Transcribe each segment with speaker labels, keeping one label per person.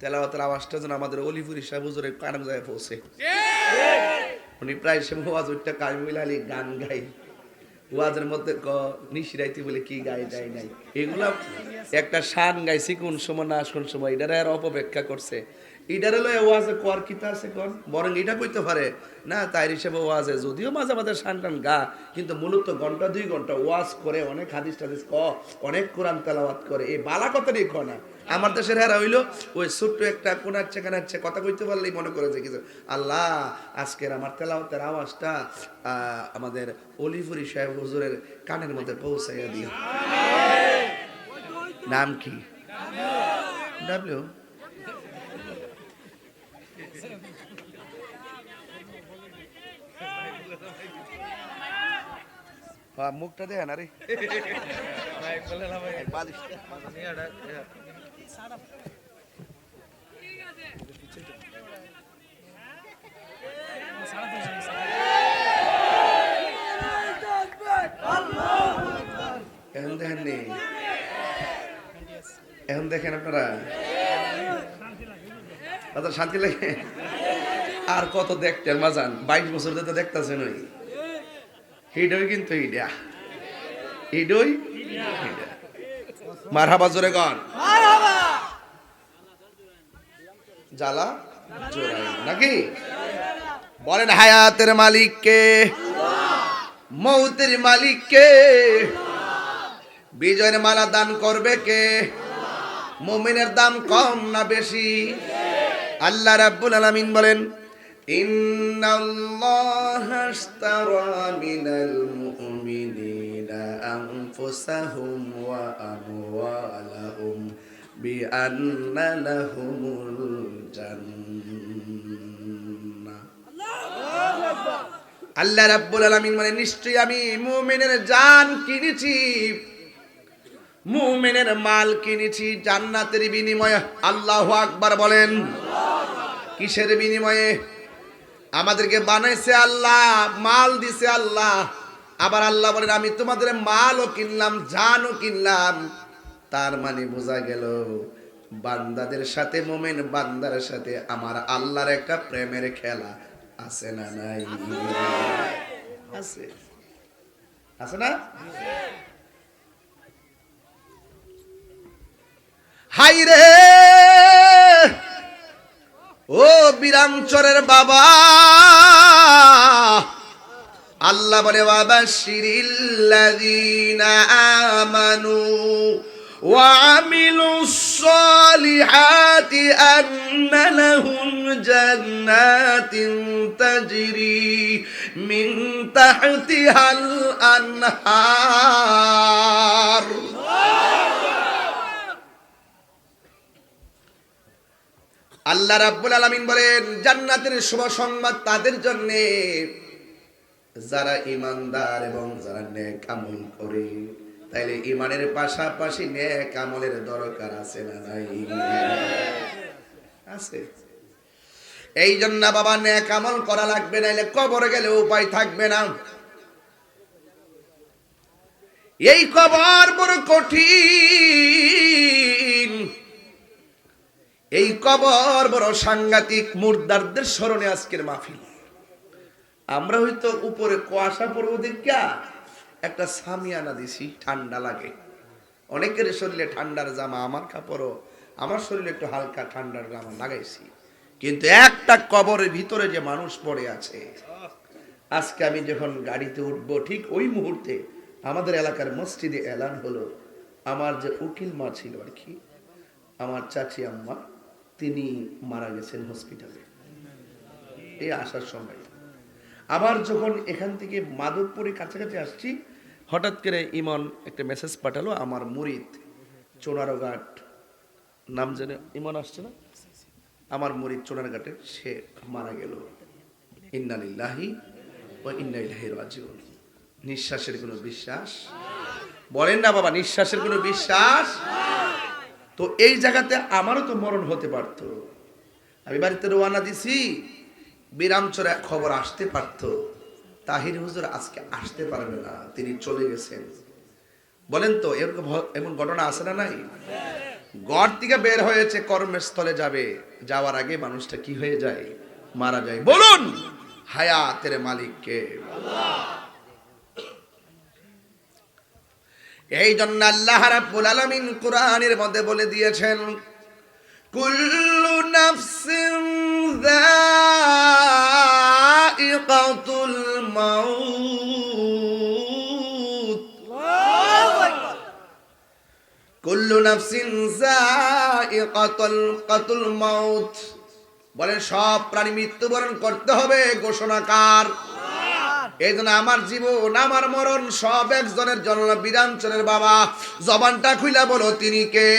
Speaker 1: তেলাওয়াতের আওয়াজটা যেন আমাদের অলিপুরি সাহেব হুজুরের কানে যায় পৌঁছে। উনি প্রায় সে ওয়াজ উঠটা কামিল আলী গান গাই ওয়াজের মধ্যে ক নিশিরাইতে বলে কি গাই যায় নাই। এগুলা একটা শান গাইছি কোন সময় না কোন সময় এটার আর অপব্যাখ্যা করছে। এটারে লয়ে ওয়াজে কর কিতা আছে কোন বরং এটা কইতে পারে না তাই হিসেবে ওয়াজে যদিও মাঝে মাঝে টান গা কিন্তু মূলত ঘণ্টা দুই ঘণ্টা ওয়াজ করে অনেক হাদিস টাদিস ক অনেক কোরআন তেলাওয়াত করে এই বালা কথা নিয়ে ক না। আমার দেশের হেরা হইল ওই ছোট্ট একটা কোনাচ্ছে কানাচ্ছে কথা কইতে পারলেই মনে করে যে কিছু আল্লাহ আজকের আমার তেলাওয়াতের আওয়াজটা আহ, আমাদের অলিফুরি সাহেব হুজুরের কানের মধ্যে পৌঁছাইয়া দিও। নাম কি? ডাব্লিউ মুখটা দেয় না এখন দেখেন এখন দেখেন আপনারা আপনার শান্তি লাগে আর কত দেখতেন মাজান বাইশ বছর তো দেখতেছেন ওই হিডই কিন্তু হিডা হিডই মার হাবা জোরে গন জ্বালা জোরাই নাকি? বলেন হায়াতের মালিককে মৌতের মালিককে বিজয়ের মালা দান করবে কে? মুমিনের দাম কম না বেশি? আল্লাহ রাব্বুল আলামিন বলেন ইন্নাল্লাহা আশতারা মিনাল মুমিনিনা আনফুসাহুম ওয়া আমওয়ালাহুম বিআন্না লাহুমুল জান্নাহ। আল্লাহ রাব্বুল আলামিন মানে নিশ্চয়ই আমি মুমিনের জান কিনেছি। মুমিনের মাল কিনেছি জান্নাতের বিনিময়ে। আল্লাহু আকবার বলেন। কিসের বিনিময়ে? আমাদেরকে বানাইছে আল্লাহ, মাল দিছে আল্লাহ। আবার আল্লাহ বলেন, আমি তোমাদের মালও কিনলাম, জানও কিনলাম। তার মানে বোঝা গেল, বান্দাদের সাথে মোমেন, বান্দার সাথে আমার আল্লাহর একটা প্রেমের খেলা আছে না নাই? আছে। আছে না? হাই রে ও বিরামচরের বাবা আল্লাহ বলে বাবা শিরিল্লাযীনা আমানু وعملوا الصالحات أن لهم جنات تجري من تحتها الأنهار আল্লাহ রাব্বুল আলামিন বলেন, জান্নাতের শুভ সংবাদ তাদের জন্য। যারা ইমানদার এবং যারা নেক আমল করে, তাইলে ইমানের পাশাপাশি নেক আমলের দরকার আছে না নাই? আছে। এই জন্য বাবা, নেক আমল করা লাগবে, নাইলে কবরে গেলে উপায় থাকবে না। এই কবর বড় কঠিন। এই কবর বড় সাংঘাতিক মুর্দারদের স্মরণে আজকের মাহফিল। আমরা হয়তো উপরে কুয়াশা পড়ব দেখা একটা সামিয়ানা দিছি, ঠান্ডা লাগে। অনেকের শরীরে ঠান্ডার জামা, আমার কাপড়ও, আমার শরীরে একটু হালকা ঠান্ডার জামা লাগাইছি। কিন্তু একটা কবরের ভিতরে যে মানুষ পড়ে আছে, আজকে আমি যখন গাড়িতে উঠবো, ঠিক ওই মুহূর্তে আমাদের এলাকার মসজিদে এলান হলো। আমার যে উকিল মা ছিল আর কি, আমার চাচি আম্মা তিনি মারা গেছেন হসপিটালে। এই আসার সময়। আবার যখন এখান থেকে মাধবপুরের কাছাকাছি আসছি, হঠাৎ করে ইমন একটা মেসেজ পাঠালো আমার মুরিদ চোনারঘাট। নাম জেনে ইমন আসছে না? আমার মুরিদ চোনারঘাটে, সে মারা গেল। ইন্নালিল্লাহি ও ইন্নাইলাহি রাজিউন। নিঃশ্বাসের কোনো বিশ্বাস? বলেন না বাবা, নিঃশ্বাসের কোনো বিশ্বাস? তো এই জায়গাতে আমারও তো মরণ হতে পারতো। আমি বাড়িতে রোয়ানা দিছি, বিরামচরে খবর আসতে পারত। তাহির হুজুর আজকে আসতে পারবে না, তিনি চলে গেছেন। বলেন তো, এরকম এমন ঘটনা আছে না নাই? গড় থেকে বের হয়েছে, কর্মস্থলে যাবে। যাওয়ার আগে মানুষটা কি হয়ে যায়? মারা যায়। বলুন, হায়াতের মালিককে। এই জন্য আল্লাহ রাব্বুল আলামিন কোরআনের মধ্যে বলে দিয়েছেন কুল্লু নাফসিন যায়িকাতুল মাউত। কুল্লু নাফসিন যায়িকাতুল কাতুল মাউত। বলেন সব প্রাণী মৃত্যুবরণ করতে হবে ঘোষণাকার। এই জন্য আমার জীবন আমার মরণ সব একজনের জন্য বিধানচরের বাবা। জবানটা খুইলা বলো তিনি কে?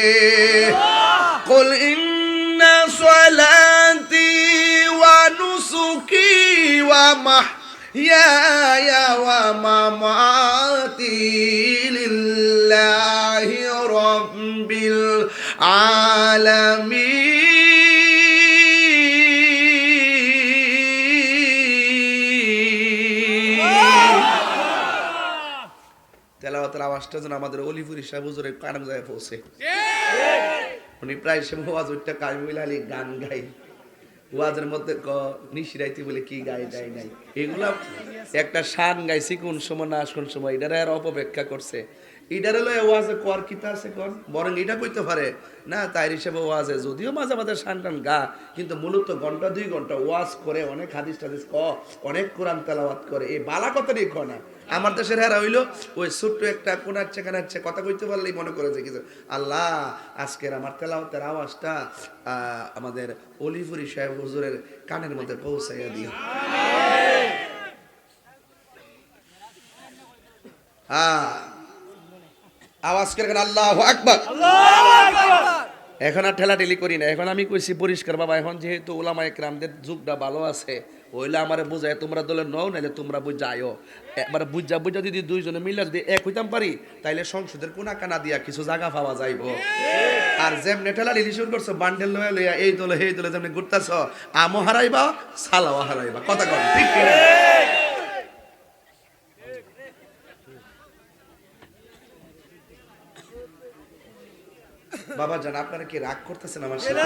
Speaker 1: কুল ইন্না সালাতি ওয়া নুসুকি ওয়া মাহইয়ায়া ওয়া মামাতি লিল্লাহি রাব্বিল তেলাওয়াতের আওয়াজটা যেন আমাদের অলিপুরি সাহেব হুজুরের কানে যায় পৌঁছে। উনি প্রায় সে ওয়াজ ওইটা কামিল আলী গান গাই ওয়াজের মধ্যে ক নিশিরাইতে বলে কি গাই যায় নাই। এগুলা একটা শান গাইছি কোন সময় না কোন সময় এটারে আর অপব্যাখ্যা করছে। এটারে লয়ে ওয়াজে কর কিতা আছে কর? বরং এটা কইতে পারে না তাই হিসেবে ওয়াজে যদিও মাঝে মাঝে শান টান গা কিন্তু মূলত ঘণ্টা দুই ঘণ্টা ওয়াজ করে অনেক হাদিস টাদিস ক অনেক কোরআন তেলাওয়াত করে। এই বালা কথা নিয়ে ক না। আমার দেশের হেরা হইল, ওই ছোট্ট একটা কোনাচ্ছে কানাচ্ছে কথা কইতে পারলেই মনে করে যে কিছু আল্লাহ, আজকের আমার তেলাওয়াতের আওয়াজটা আমাদের অলিফুরি সাহেব হুজুরের কানের মধ্যে পৌঁছাইয়া দিও। এখন আর ঠেলাঠেলি করি না। এখন আমি কইছি, পরিষ্কার বাবা, এখন যেহেতু ওলামা একরামদের যুগটা ভালো আছে হইলে আমারে বুঝায়, তোমরা দলে নও, নাইলে তোমরা বুঝাইও এবার বুঝা বুঝা যদি দুইজনে মিলে যদি এক হইতাম পারি, তাইলে সংসদের কোনা কানা দিয়া কিছু জায়গা পাওয়া যাইব। আর যেমনে ঠেলাঠেলি শুরু করছ, বান্ডেল লয়া লইয়া এই দলে এই দলে যেমনি ঘুরতাছ, আমও হারাইবা, সালাও হারাইবা। কথা কন, ঠিক? বাবা জান, আপনারা কি রাগ করতেছেন আমার সাথে?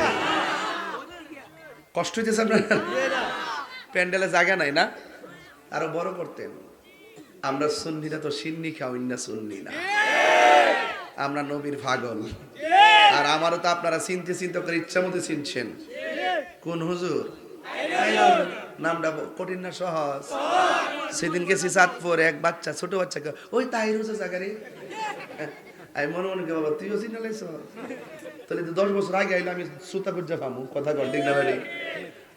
Speaker 1: কষ্ট হইতেছে আপনার? প্যান্ডেলে জায়গা নাই না? আরও বড় করতেন। আমরা সুন্নিরা তো সিন্নি খাওয়াই না সুন্নি না। আমরা নবীর পাগল আর আমারও তো আপনারা চিনতে চিন্তা করে ইচ্ছা মতো চিনছেন। কোন হুজুর? নামটা কঠিন না সহজ। সেদিন গেছি চাঁদপুর এক বাচ্চা ছোট বাচ্চাকে ওই তাহির হুজুর জায়গারে আমি মনে মনে করি, বাবা তুইও চিনে লাইছ তাহলে তো দশ বছর আগে আইলে আমি সুতা করতে পামু। কথা কর ঠিক না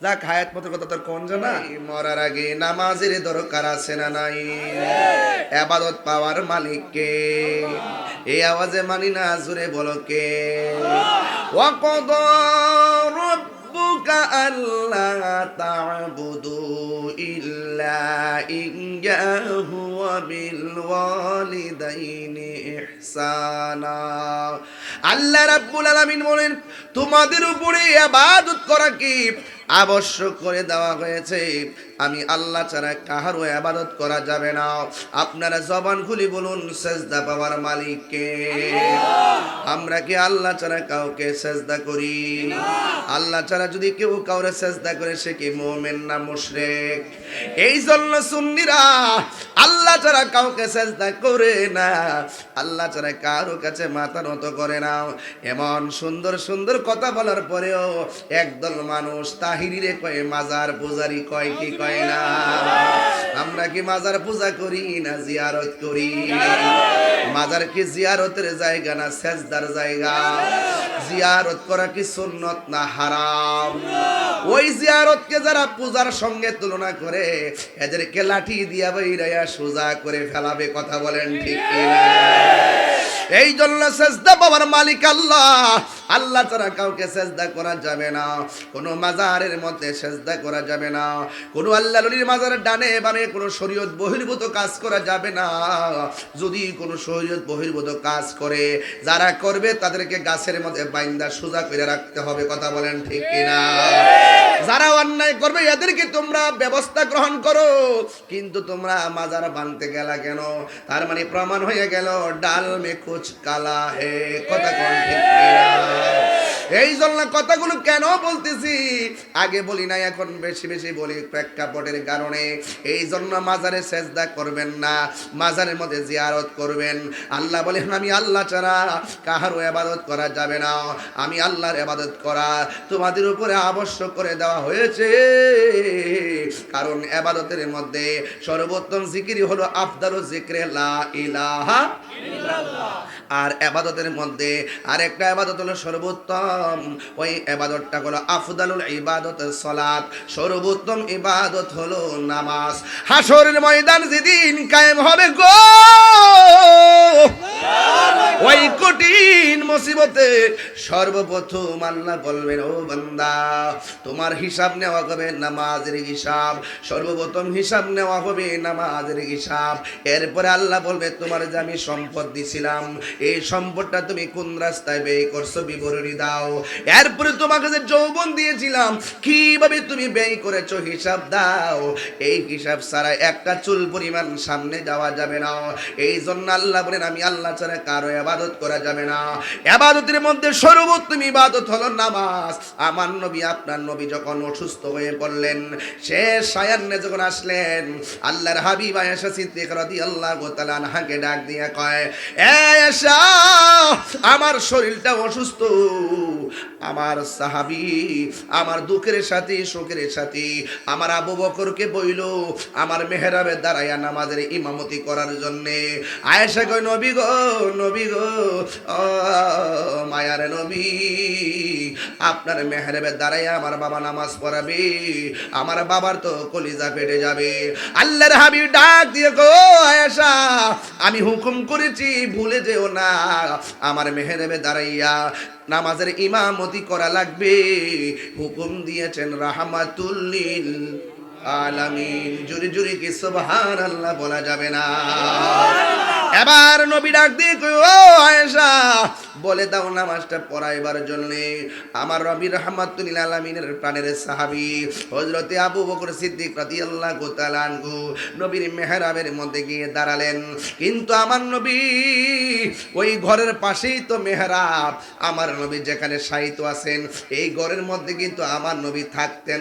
Speaker 1: যাক হায়াত মতো কথা তোর কোন জানা? মরার আগে নামাজের দরকার আছে না নাই? আবাদত পাওয়ার মালিককে এই আওয়াজে মানি না জুড়ে বলো কে? ওয়াকদ রব্বুকা আল্লা তা'বুদু ইল্লা ইয়াহু ওয়া বিল ওয়ালিদাইনি ইহসানা। আল্লাহ রাব্বুল আলামিন বলেন তোমাদের উপরে ইবাদত করা কি? আবশ্যক করে দেওয়া হয়েছে। আমি আল্লাহ ছাড়া কাহারও আবাদত করা যাবে না। আপনারা জবান খুলি বলুন, সেজদা পাওয়ার মালিককে আমরা কি আল্লাহ ছাড়া কাউকে সেজদা করি? আল্লাহ ছাড়া যদি কেউ কাউরে সেজদা করে, সে কি মোমেন না মুশরিক? এই জন্য সুন্নিরা, আল্লাহ ছাড়া কাউকে সেজদা করে না। আল্লাহ ছাড়া কারও কাছে মাথা নত করে না। এমন সুন্দর সুন্দর কথা বলার পরেও একদল মানুষ তাহিরিরে কয়, মাজার পূজারি কয়, কি কয়? না আমরা কি মাজার পূজা করি না জিয়ারত করি? মাজার কি জিয়ারতের জায়গা না সেজদার জায়গা? জিয়ারত করা কি সুন্নত না হারাম? ওই জিয়ারতকে যারা পূজার সঙ্গে তুলনা করে, এদেরকে লাঠি দিয়া বইরাইয়া সোজা করে ফেলাবে, কথা বলেন ঠিক কিনা? এই জন্য সেজদা বাবার মালিক আল্লাহ। আল্লাহ ছাড়া কাউকে সেজদা করা যাবে না। কোনো মাজারের মধ্যে সেজদা করা যাবে না। কোনো আল্লাহ নলির মাজারের ডানে বামে কোনো শরীয়ত বহির্ভূত কাজ করা যাবে না। যদি কোনো শরীয়ত বহির্ভূত কাজ করে, যারা করবে তাদেরকে গাছের মধ্যে বাইন্দা সোজা করে রাখতে হবে। কথা বলেন ঠিক কিনা? যারা অন্যায় করবে, এদেরকে তোমরা ব্যবস্থা গ্রহণ করো। কিন্তু তোমরা মাজার বানতে গেলা কেন? তার মানে প্রমাণ হয়ে গেল, ডাল মে কুচ কালা হে। কথা কোন ঠিক? এই জন্য কথাগুলো কেন বলতেছি? আগে বলি না এখন বেশি বেশি বলি প্রেক্ষাপটের কারণে। এই জন্য মাজারে সেজদা করবেন না, মাজারের মধ্যে জিয়ারত করবেন। আল্লাহ বলেন, আমি আল্লাহ ছাড়া কাহারও এবাদত করা যাবে না। আমি আল্লাহর এবাদত করা তোমাদের উপরে আবশ্যক করে দেওয়া হয়েছে। কারণ এবাদতের মধ্যে সর্বোত্তম জিকিরি হলো আফদারু জিক্রে লা ইলাহা আর এবাদতের মধ্যে আরেকটা এবাদত হলো সর্বোত্তম। ওই এবাদতটা হলো আফদালুল ইবাদত, সলাত। সর্বোত্তম ইবাদত হলো নামাজ। হাসরের ময়দান যেদিন কায়েম হবে গো! ওই কঠিন মুসিবতে সর্বপ্রথম আল্লাহ বলবেন, ও বান্দা, তোমার হিসাব নেওয়া হবে নামাজের হিসাব। সর্বপ্রথম হিসাব নেওয়া হবে নামাজের হিসাব। এরপরে আল্লাহ বলবে, তোমার যে আমি সম্পদ দিছিলাম। এই সম্পদটা তুমি কোন রাস্তায় ব্যয় করছ বিবরণী দাও। এরপরে তোমাকে যে যৌবন দিয়েছিলাম, কীভাবে তুমি ব্যয় করেছ হিসাব দাও। এই হিসাব ছাড়া একটা চুল পরিমাণ সামনে যাওয়া যাবে না। এই জন্য আল্লাহ বলেন, আমি আল্লাহ ছাড়া কারও আবাদত করা যাবে না। আবাদতের মধ্যে সর্বোত্তম ইবাদত হলো নামাজ। আমার নবী, আপনার নবী যখন অসুস্থ হয়ে পড়লেন, শেষ সায়ান্নে যখন আসলেন, আল্লাহর হাবিব আয়েশা সিদ্দিক রাদিয়াল্লাহু তাআলা আনহাকে ডাক দিয়ে কয় আমার শরীরটা অসুস্থ। আমার সাহাবী, আমার দুঃখের সাথে সুখের সাথে আমার আবু বকরকে বইল, আমার মেহরাবে দাঁড়াইয়া নামাজের ইমামতি করার জন্যে। আয়েশা কয়, নবী গো নবী গো মায়ার নবী, আপনার মেহরাবে দাঁড়াইয়া আমার বাবা নামাজ পড়াবে, আমার বাবার তো কলিজা ফেটে যাবে। আল্লাহর হাবিব ডাক দিয়ে গো আয়েশা, আমি হুকুম করেছি ভুলে যেও না। আমার মেহেরেবে দাঁড়াইয়া নামাজের ইমামতি করা লাগবে। হুকুম দিয়েছেন রাহমাতুল্লিল আলামিন। জুরি জুরি কি সুবহান আল্লাহ বলা যাবে না। এবার নবী ডাক দিয়ে কই, ও আয়েশা বলে দাও নামাজটা পড়াইবার জন্য। আমার রবি রহমাতুল্লিল আলামিনের প্রাণের সাহাবী হযরতে আবু বকর সিদ্দিক রাদিয়াল্লাহু তাআলা আনহু নবীর মেহরাবের মধ্যে গিয়ে দাঁড়ালেন। কিন্তু আমার নবী ওই ঘরের পাশেই তো মেহরাব। আমার নবী যেখানে সাহিত্য আছেন এই ঘরের মধ্যে কিন্তু আমার নবী থাকতেন।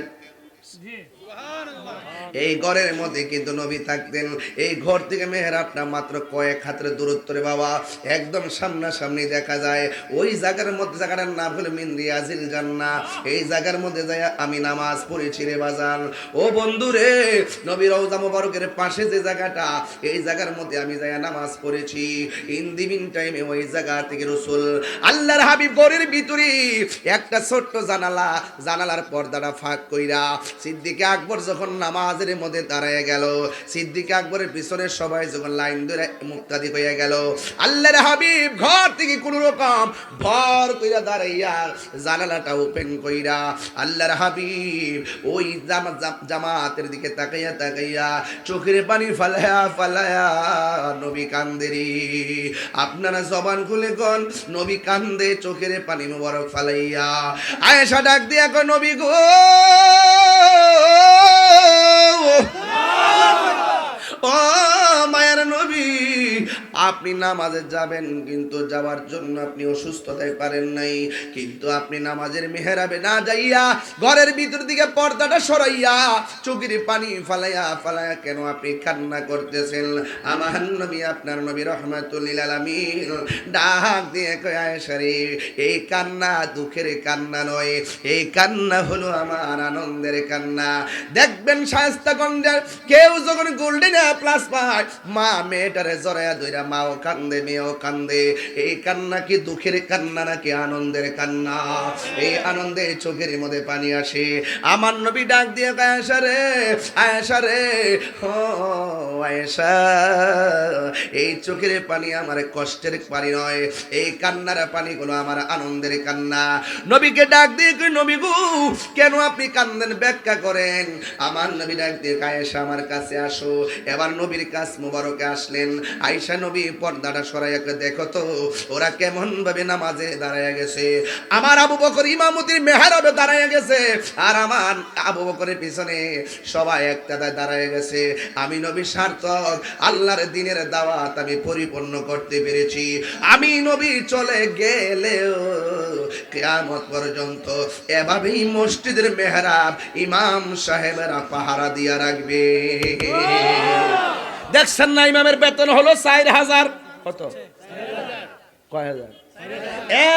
Speaker 1: এই ঘরের মধ্যে কিন্তু নবী থাকতেন। এই ঘর থেকে মেহরাবটা মাত্র কয়েক হাতের দূরত্ব রে বাবা। একদম সামনাসামনি দেখা যায়। ওই জায়গার মধ্যে জায়গাটার নাম হলো মিন্দি আজিল জান্না এই জায়গার মধ্যে যায় আমি নামাজ পড়েছি রে বাজান। ও বন্ধু রে নবী রওজা মোবারকের পাশে যে জায়গাটা, এই জায়গার মধ্যে আমি যায় নামাজ পড়েছি। ইন দি মিন টাইমে ওই জায়গা থেকে রসুল, আল্লাহর হাবিব ঘরের ভিতরে একটা ছোট্ট জানালা, জানালার পর্দাটা ফাঁক কইরা সিদ্দিকে আকবর যখন নামাজের মধ্যে দাঁড়ায় গেল। সিদ্দিকে আকবরের পিছনে সবাই যখন লাইন ধরে মুক্তাদি হয়ে গেল, আল্লাহর হাবিব ঘর থেকে কোন রকম ভর কইরা দাঁড়াইয়া জানালাটা ওপেন কইরা আল্লাহর হাবিব ওই জামা- জাম- জামাতের দিকে তাকাইয়া তাকাইয়া চোখের পানি ফালায়া ফালায়া নবী কান্দেরি আপনারা জবান খুলে কোন, নবী কান্দে চোখের পানি মোবারক ফালাইয়া। আয়েশা ডাক দিয়া নবী গো! ও মায়ের নবী আপনি নামাজে যাবেন, কিন্তু যাওয়ার জন্য আপনি অসুস্থতায় পারেন নাই। কিন্তু আপনি নামাজের মেহরাবে না যাইয়া ঘরের ভিতর দিকে পর্দাটা সরাইয়া চোখের পানি ফালাইয়া ফালাইয়া কেন আপনি কান্না করতেছেন? আমার নবী, আপনার নবী রহমাতুল্লিল আলামিন ডাক দিয়ে কয় আয়েশা এই কান্না দুঃখের কান্না নয়। এই কান্না হলো আমার আনন্দের কান্না। দেখবেন শায়স্তাগঞ্জের কেউ যখন গোল্ডেন প্লাস পায়, মা মেয়েটারে জরায়া ধইরা মাও কান্দে, মেয়েও কান্দে। এই কান্না কি দুঃখের কান্না নাকি আনন্দের কান্না? এই আনন্দে চোখের মধ্যে পানি আসে। আমার নবী ডাক দিয়ে আয়েশা রে আয়েশা রে, ও আয়েশা, এই চোখের পানি আমার কষ্টের পানি নয়। এই কান্নার পানিগুলো আমার আনন্দের কান্না। নবীকে ডাক দিয়ে নবী গো, কেন আপনি কান্দেন? ব্যাখ্যা করেন। আমার নবী ডাক দিয়ে আয়েশা, আমার কাছে আসো। এবার নবীর কাছ মুবারকে আসলেন। আয়েশা নবী পর্দাটা সরাইয়া করে দেখো তো, ওরা কেমন ভাবে নামাজে দাঁড়ায় গেছে। আমার আবু বকর ইমামতির মেহারবে দাঁড়ায় গেছে, আর আমার আবু বকরের পিছনে সবাই একটাদায় দাঁড়ায় গেছে। আমি নবী সার্থক, আল্লাহর দিনের দাওয়াত আমি পরিপূর্ণ করতে পেরেছি। আমি নবী চলে গেলেও কেয়ামত পর্যন্ত এভাবেই মসজিদের মেহরাব ইমাম সাহেবেরা পাহারা দিয়া রাখবে।
Speaker 2: দেখছেন না ইমামের বেতন হলো চার হাজার। কত? কয় হাজার।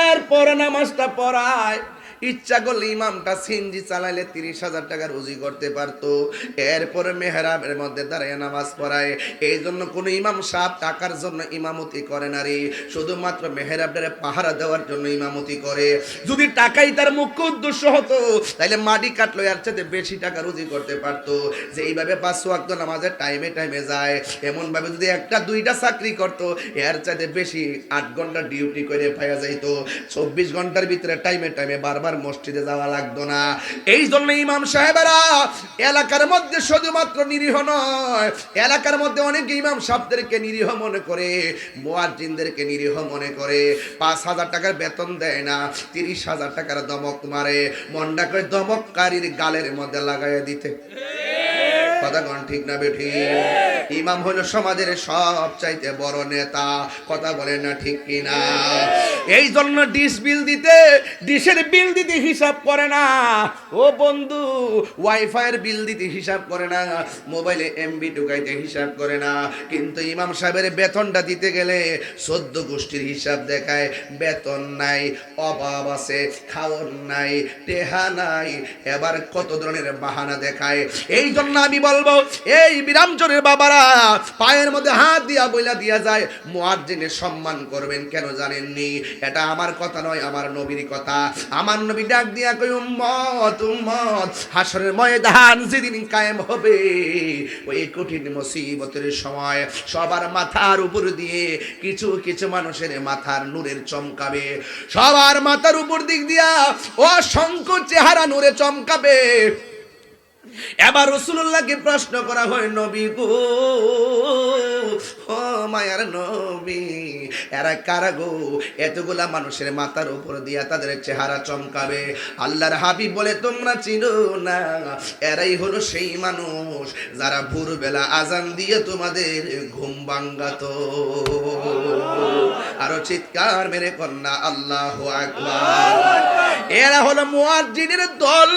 Speaker 1: এরপরে নামাজটা পড়ায় ইচ্ছা করলে ইমামটা সিনজি চালাইলে তিরিশ হাজার টাকা রুজি করতে পারতো। এরপরে মেহরাবের মধ্যে দাঁড়িয়ে নামাজ পড়ায়। এই জন্য কোনো ইমাম সাহেব টাকার জন্য ইমামতি করে না রে। শুধুমাত্র মেহরাবের পাহারা দেওয়ার জন্য ইমামতি করে। যদি টাকাই তার মুখ্য উদ্দেশ্য হতো তাহলে মাটি কাটলো, এর চাইতে বেশি টাকা রুজি করতে পারতো। যে এইভাবে পাঁচ ওয়াক্ত নামাজের টাইমে টাইমে যায়। এমন ভাবে যদি একটা, দুইটা চাকরি করতো, এর চাইতে বেশি আট ঘণ্টা ডিউটি করে পাওয়া যাইতো। চব্বিশ ঘণ্টার ভিতরে টাইমে টাইমে বারবার মসজিদে যাওয়া লাগতো না। এই জন্য ইমাম সাহেবেরা এলাকার মধ্যে শুধুমাত্র নিরীহ নয়, এলাকার মধ্যে অনেক ইমাম সাহেবদেরকে নিরীহ মনে করে, মোয়াজ্জিনদেরকে নিরীহ মনে করে। পাঁচ হাজার টাকার বেতন দেয় না, তিরিশ হাজার টাকার দমক মারে মন্ডা করে দমককারীর গালের মধ্যে লাগাইয়া দিতে। কথা কন ঠিক না বেঠি ইমাম হলো সমাজের সব চাইতে বড় নেতা। কথা বলেন না ঠিক কিনা এই জন্য ডিশ বিল দিতে, ডিশের বিল দিতে হিসাব করে না। ও বন্ধু ওয়াইফাইয়ের বিল দিতে হিসাব করে না। মোবাইলে এমবি ঢুকাইতে হিসাব করে না। কিন্তু ইমাম সাহেবের বেতনটা দিতে গেলে সদ্য গোষ্ঠীর হিসাব দেখায়, বেতন নাই, অভাব আছে খাওয়ার নাই, টেহা নাই, এবার কত ধরনের বাহানা দেখায়। এই জন্য আমি বলব, এই বিরামচরের বাবারা, পায়ের মধ্যে হাত দিয়া বইলা দিয়া যায়, মুয়াজ্জিনের সম্মান করবেন কেন জানেননি? এটা আমার কথা নয়, আমার নবীর কথা। আমার নবী ডাক দিয়া কই উম্মত উম্মত হাসরের ময়দান যেদিন কায়েম হবে, ওই কঠিন মুসিবতের সময় সবার মাথার উপর দিয়ে কিছু কিছু মানুষের মাথার নূরের চমকাবে। সবার মাথার উপর দিক দিয়া অসংখ্য চেহারা নূরে চমকাবে। এবার রসুল্লাহকে প্রশ্ন করা হয়, নবী গো, ও মায়ার নবী, এরা কারা গো? এতগুলা মানুষের মাথার উপর দিয়া তাদের চেহারা চমকাবে। আল্লাহর হাবিব বলে, তোমরা চিনো না, এরাই হলো সেই মানুষ যারা ভোরবেলা আজান দিয়ে তোমাদের ঘুম ভাঙ্গাতো। আরও চিৎকার মেরে কন্যা, আল্লাহ আকবার। এরা হলো মুয়াজ্জিনের দল।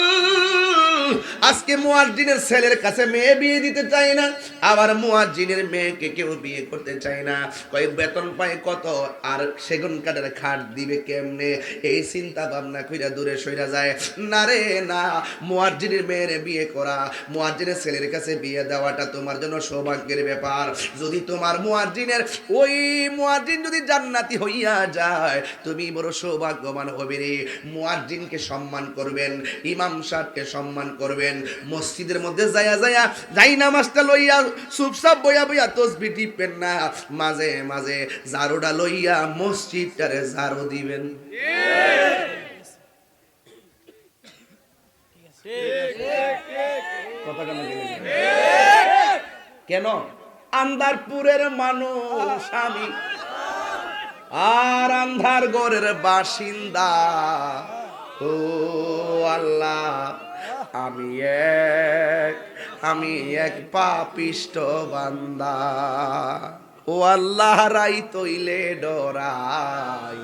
Speaker 1: আজকে মুয়াজ্জিনের ছেলের কাছে মেয়ে বিয়ে দিতে চায় না, আবার মুয়াজ্জিনের মেয়েকে কেউ বিয়ে করতে চায় না। কয়, বেতন পায় কত? আর সেগুন কাঠের খাট দিবে কেমনে? এই চিন্তা ভাবনা কইরা দূরে সইরা যায়। না রে, না, মুয়াজ্জিনের মেয়ের বিয়ে করা। মুয়াজ্জিনের ছেলের কাছে বিয়ে দেওয়াটা তোমার জন্য সৌভাগ্যের ব্যাপার। যদি তোমার মুয়াজ্জিনের, ওই মুয়াজ্জিন যদি জান্নাতি হইয়া যায়, তুমি বড় সৌভাগ্যবান হবে রে মুয়াজ্জিনকে সম্মান করবেন, ইমাম সাহেবকে সম্মান করবেন। মসজিদের মধ্যে যায়া যায়া যাই নামাজটা লইয়া চুপচাপ বইয়া বইয়া তসবি টিপেন না। মাঝে মাঝে ঝাড়ুটা লইয়া মসজিদটারে ঝাড়ু দিবেন। কেন? কেন আন্দারপুরের মানুষ আমি। আর আন্ধার গড়ের বাসিন্দা। ও আল্লাহ। আমি এক আমি এক পাপিষ্ট বান্দা। ও আল্লাহ রাই তৈলে ডরাই।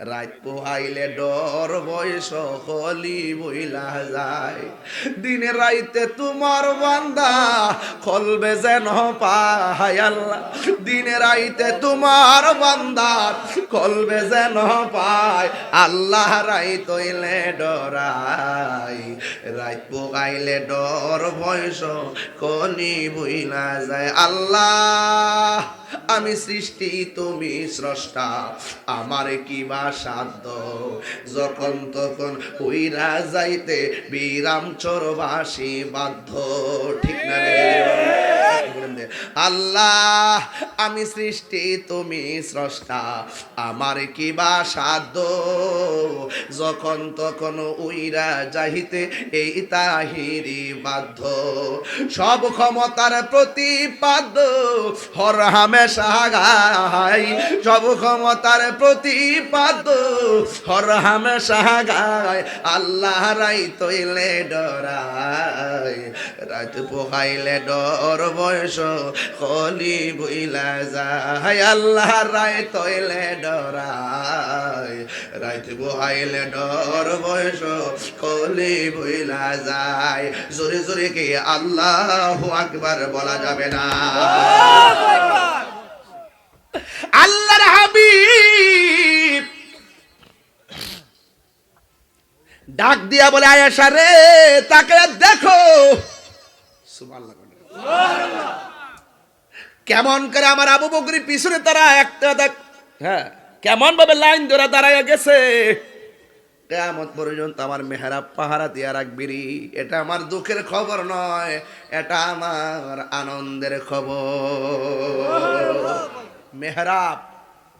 Speaker 1: রাত পোহাইলে ডর বয়স হলি বইলা যায়। দিনে রাইতে তোমার বান্দা কলবে যেন পায় আল্লাহ। দিনে রাইতে তোমার বান্দা কলবে যেন পায় আল্লাহ রাই তৈলে ডরাই রাত পোহাইলে ডর বয়স কলি বইলা যায়। আল্লাহ, আমি সৃষ্টি, তুমি স্রষ্টা। আমার কি বা সাধ্য যখন তখন উইরা যাইতে বিরাম চরবাসী বাধ্য ঠিক না রে? আল্লাহ, আমি সৃষ্টি, তুমি স্রষ্টা। আমার কি বা সাধ্য? যখন তখন উইরা যাহিতে এই তাহিরি বাধ্য। সব ক্ষমতার প্রতিপাদ্য হর হামেশা গাই সব ক্ষমতার প্রতিপাদ্য হর হামেশা গায়। আল্লাহ রাই তৈলে ডরাই রাত পোহাইলে ডর বয়স কলি বইলা যায়। আল্লাহ রায় তৈলে ডরাই রাত পোহাইলে ডর বয়স যায়। জোরে জোরে কে আল্লাহ বলা যাবে না। আল্লাহর হাবিব ডাক দিয়া বলে আয়াসা রে, তাকে দেখো। কেমন করে আমার আবু বকরির পিছনে তারা একটা দেখ।
Speaker 2: হ্যাঁ কেমন ভাবে লাইন ধরে দাঁড়ায় গেছে।
Speaker 1: কেমন পর্যন্ত আমার মেহরাব পাহারা দিয়া রাখবিরি এটা আমার দুঃখের খবর নয়, এটা আমার আনন্দের খবর।
Speaker 2: মেহরাব,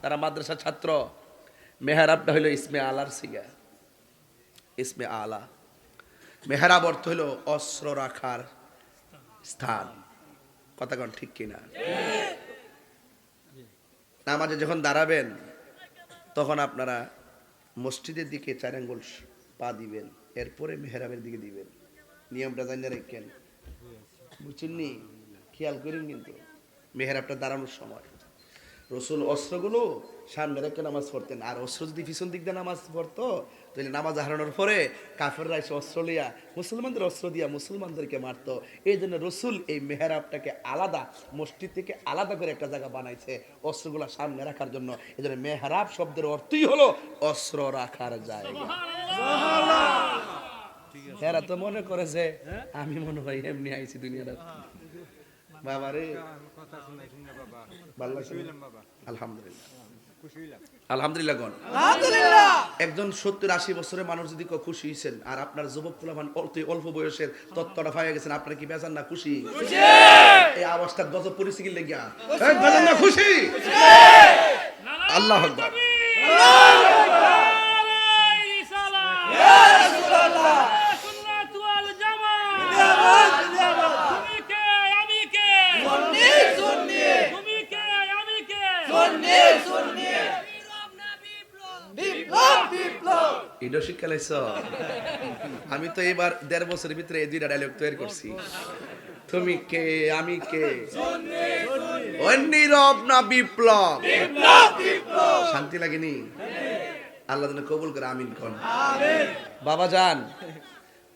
Speaker 2: তারা মাদ্রাসা ছাত্র। মেহরাবটা হইল ইসমে আলার সিগা।
Speaker 1: ইসমে আলা। মেহরাব অর্থ হলো অস্ত্র রাখার। স্থান। কথা কন ঠিক কিনা? নামাজে যখন দাঁড়াবেন, তখন আপনারা মসজিদের দিকে চার আঙ্গুল পা দিবেন, এরপরে মেহরাবের দিকে দিবেন। নিয়মটা জানিয়ে রাখেন। বুঝছেননি খেয়াল করেন কিন্তু, মেহরাবটা দাঁড়ানোর সময়। রসুল অস্ত্রগুলো সামনে রেখে নামাজ পড়তেন। আর অস্ত্র যদি পিছন দিক দিয়ে নামাজ পড়তো তাহলে নামাজ হারানোর পরে কাফেররা এসে অস্ত্র লিয়া মুসলমানদের অস্ত্র দিয়া মুসলমানদেরকে মারতো। এই জন্য রসুল এই মেহরাবটাকে আলাদা মসজিদ থেকে আলাদা করে একটা জায়গা বানাইছে অস্ত্রগুলো সামনে রাখার জন্য। এই জন্য মেহরাব শব্দের অর্থই হলো অস্ত্র রাখার জায়গা। এরা তো মনে করে যে আমি মনে হয় এমনি আইছি দুনিয়াটা বাবা। রে ভালো লাগছে? না? আলহামদুলিল্লাহ। আলহামদুলিল্লাহ গণ। একজন সত্তর আশি বছরের মানুষ যদি খুশি হয়েছেন আর আপনার যুবক ফুলামান অল্প অল্প বয়সের তত্ত্বটা ফাইয়া গেছেন আপনার কি বেজান না খুশি? এই আওয়াজটা গজব পরিস্থিতি লেগে বেজান না খুশি? আল্লাহ আকবার। এটা শিক্ষা লাইছ আমি তো এবার দেড় বছরের ভিতরে এই দুইটা ডায়লগ তৈরি করছি। তুমি কে? আমি কে? নীরব না বিপ্লব? শান্তি লাগেনি? আল্লাহ কবুল করে, আমিন কন।
Speaker 2: বাবা যান,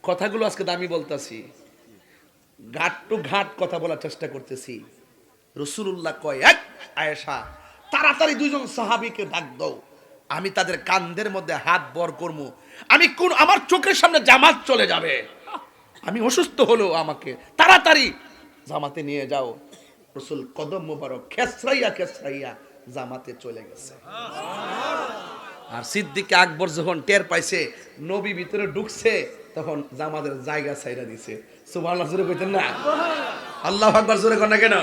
Speaker 2: কথাগুলো আজকে দামি বলতাছি। ঘাট টু ঘাট কথা বলার চেষ্টা করতেছি।
Speaker 1: রসুল্লাহ কয়, এক আয়েশা, তাড়াতাড়ি দুজন সাহাবিকে ডাক দাও। আমি তাদের কান্দের মধ্যে হাত বর করব।
Speaker 2: আমি কোন, আমার চোখের সামনে জামাত চলে যাবে। আমি অসুস্থ হলো আমাকে। তাড়াতাড়ি
Speaker 1: জামাতে নিয়ে যাও। রসুল কদম মোবারক খেসরাইয়া খেসরাইয়া জামাতে চলে গেছে। আর সিদ্দিকে আকবর যখন টের পাইছে, নবী ভিতরে ঢুকছে, তখন জামাদের জায়গা ছাইরা দিছে। সুবহানাল্লাহ, জোরে কইতেন না? আল্লাহ আকবার, জোরে কর না কেন?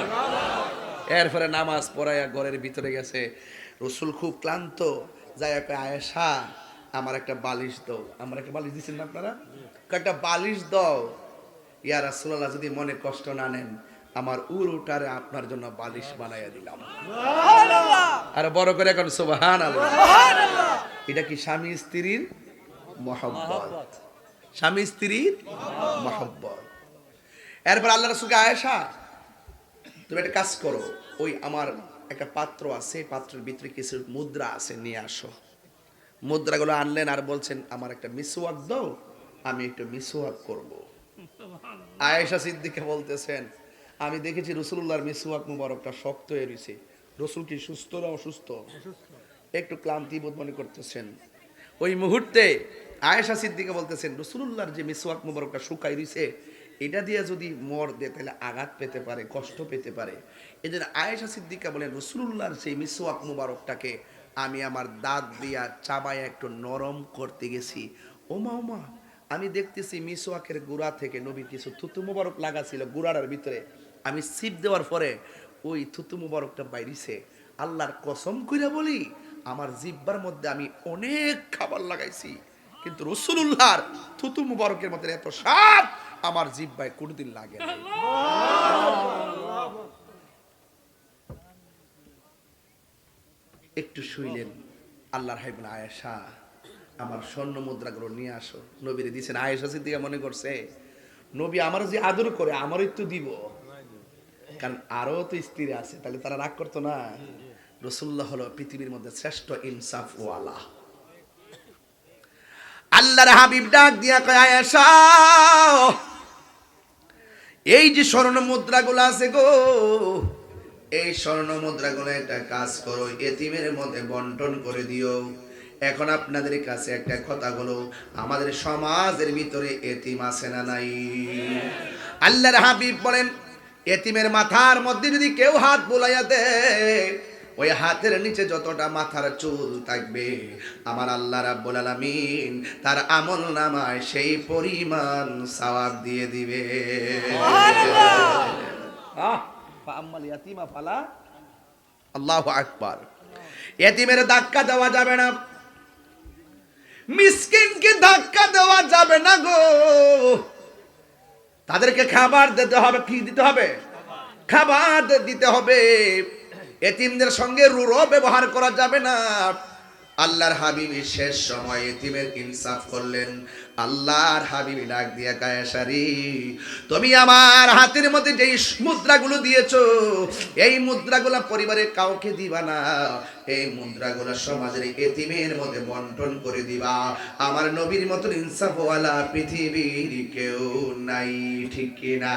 Speaker 1: এরপরে নামাজ পড়াইয়া ঘরের ভিতরে গেছে। রসুল খুব ক্লান্ত। যাই একটা আয়েশা আমার একটা বালিশ দাও। আমার একটা বালিশ দিচ্ছেন না আপনারা? একটা বালিশ দাও। ইয়া রাসূলুল্লাহ যদি মনে কষ্ট না নেন আমার উর উটারে আপনার জন্য বালিশ বানাইয়া দিলাম। আর বড় করে এখন সুবহান এটা কি স্বামী স্ত্রীর মহব্বত। স্বামী স্ত্রীর মহব্বত। এরপর আল্লাহ রসুলকে আয়েশা তুমি একটা কাজ করো। ওই আমার একটা পাত্র আছে পাত্রের ভিতরে কিছু মুদ্রা আছে নিয়ে আসো। মুদ্রাগুলো আনলেন আর বলছেন আমার একটা মিসওয়াক দাও আমি একটু মিসওয়াক করব। আয়েশা সিদ্দিকে বলতেছেন আমি দেখেছি রসুল্লাহর মিসওয়াক মুবারকটা শক্ত হয়ে রয়েছে রসুল কি সুস্থ না অসুস্থ? একটু ক্লান্তি বোধ মনে করতেছেন। ওই মুহূর্তে আয়েশা সিদ্দিকে বলতেছেন রসুল্লাহর যে মিসওয়াক মুবারকটা শুকাই রয়েছে এটা দিয়ে যদি মর দেয়, তাহলে আঘাত পেতে পারে, কষ্ট পেতে পারে। এদের আয়েশা সিদ্দিকা বলেন রসুল্লাহর সেই মিসওয়াক মুবারকটাকে আমি আমার দাঁত দিয়া চাবায় একটু নরম করতে গেছি। ওমা ওমা, আমি দেখতেছি মিসওয়াকের গুড়া থেকে নবী কিছু থুতু মুবারক লাগা ছিল গুড়ার ভিতরে। আমি সিপ দেওয়ার পরে ওই থুতু মুবারকটা বাইরিছে। আল্লাহর কসম কইরা বলি, আমার জিব্বার মধ্যে আমি অনেক খাবার লাগাইছি। কিন্তু রসুল্লাহর থুতু মুবারকের মধ্যে এত স্বাদ আমার জিব্বায় কোনোদিন লাগে একটু শুইলেন, আল্লাহর হাইবেন আয়েশা, আমার স্বর্ণ মুদ্রাগুলো নিয়ে আসো। নবীরে দিয়েছেন আয়েশা সিদ্দিকা মনে করছে, নবী আমার যে আদর করে আমারও একটু দিব। কারণ আরও তো স্ত্রী আছে, তাহলে তারা রাগ করতো না। রসুল্লাহ হলো পৃথিবীর মধ্যে শ্রেষ্ঠ ইনসাফ ওয়ালা আল্লাহর হাবিব ডাক দিয়া কয়, আয়েশা এই যে স্বর্ণ মুদ্রাগুলো আছে গো, এই স্বর্ণ মুদ্রাগুলো একটা কাজ করো, এতিমের মধ্যে বন্টন করে দিও। এখন আপনাদের কাছে একটা কথা হলো আমাদের সমাজের ভিতরে এতিম আছে না নাই? আল্লাহর হাবিব বলেন, এতিমের মাথার মধ্যে যদি কেউ হাত বুলাইয়া দেয় ওই হাতের নিচে যতটা মাথার চুল থাকবে আমার আল্লাহ রাব্বুল আলামিন তার আমল নামায় সেই পরিমাণ সওয়াব দিয়ে দিবে। আল্লাহু আকবার। এতিমের ধাক্কা দেওয়া যাবে না। মিসকিনকে ধাক্কা দেওয়া যাবে না গো। তাদেরকে খাবার দিতে হবে কি দিতে হবে? খাবার দিতে হবে। এতিমদের সঙ্গে রুরও ব্যবহার করা যাবে না। আল্লাহর হাবিবি শেষ সময় এতিমের ইনসাফ করলেন। আল্লাহর হাবিবি ডাক দিয়া কায়াসারি তুমি আমার হাতের মধ্যে যেই মুদ্রাগুলো দিয়েছ এই মুদ্রাগুলো পরিবারের কাউকে দিবা না। এই মুদ্রাগুলো সমাজের এতিমের মধ্যে বন্টন করে দিবা। আমার নবীর মতন ইনসাফওয়ালা পৃথিবীর কেউ নাই ঠিক কিনা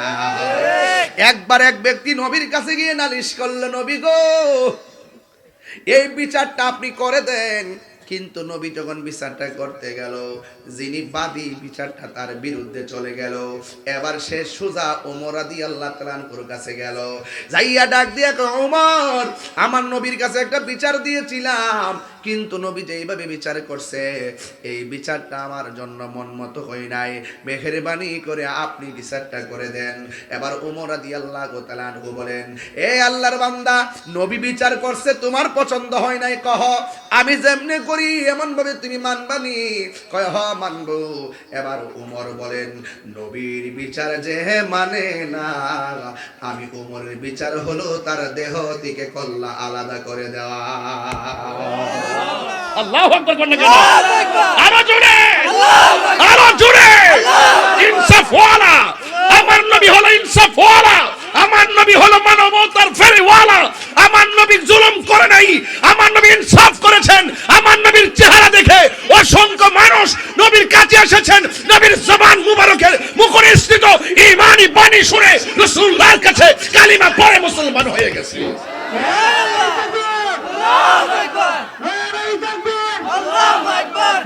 Speaker 1: একবার এক ব্যক্তি নবীর কাছে গিয়ে নালিশ করল নবী গো এই বিচারটা আপনি করে দেন। কিন্তু নবী যখন বিচারটা করতে গেল যিনি বাদী বিচারটা তার বিরুদ্ধে চলে গেল। এবার সে সুজা ওমর আদি আল্লাহ তালানকুর কাছে গেল। যাইয়া ডাক দিয়া ওমর, আমার নবীর কাছে একটা বিচার দিয়েছিলাম। কিন্তু নবী যেইভাবে বিচার করছে, এই বিচারটা আমার জন্য মন মতো হয় নাই। মেহেরবানি করে আপনি বিচারটা করে দেন। এবার উমর আদি আল্লাহ গোতালানহু বলেন, এ আল্লাহর বান্দা, নবী বিচার করছে, তোমার পছন্দ হয় নাই, কহ। আমি যেমনে করি এমন ভাবে তুমি মানবানি। কয়, হ মানব। এবার উমর বলেন নবীর বিচার যে মানে না আমি উমরের বিচার হলো তার দেহ থেকে কল্লা আলাদা করে দেওয়া।
Speaker 3: আল্লাহ আরও জোরে! আরও জোরে! ইনসাফ আমার নবী হলো ইনসাফ আমার নবী হলো মানবতার ফেরিওয়ালা। আমার নবী জুলুম করে নাই। আমার নবী ইনসাফ করেছেন। আমার নবীর চেহারা দেখে অসংখ্য মানুষ নবীর কাছে এসেছেন। নবীর জবান মুবারকের মুখনিসৃত ইমানি বাণী শুনে রাসূলুল্লাহর কাছে কালিমা পড়ে মুসলমান হয়ে গেছে।
Speaker 4: Allahu Akbar! Allahu Akbar!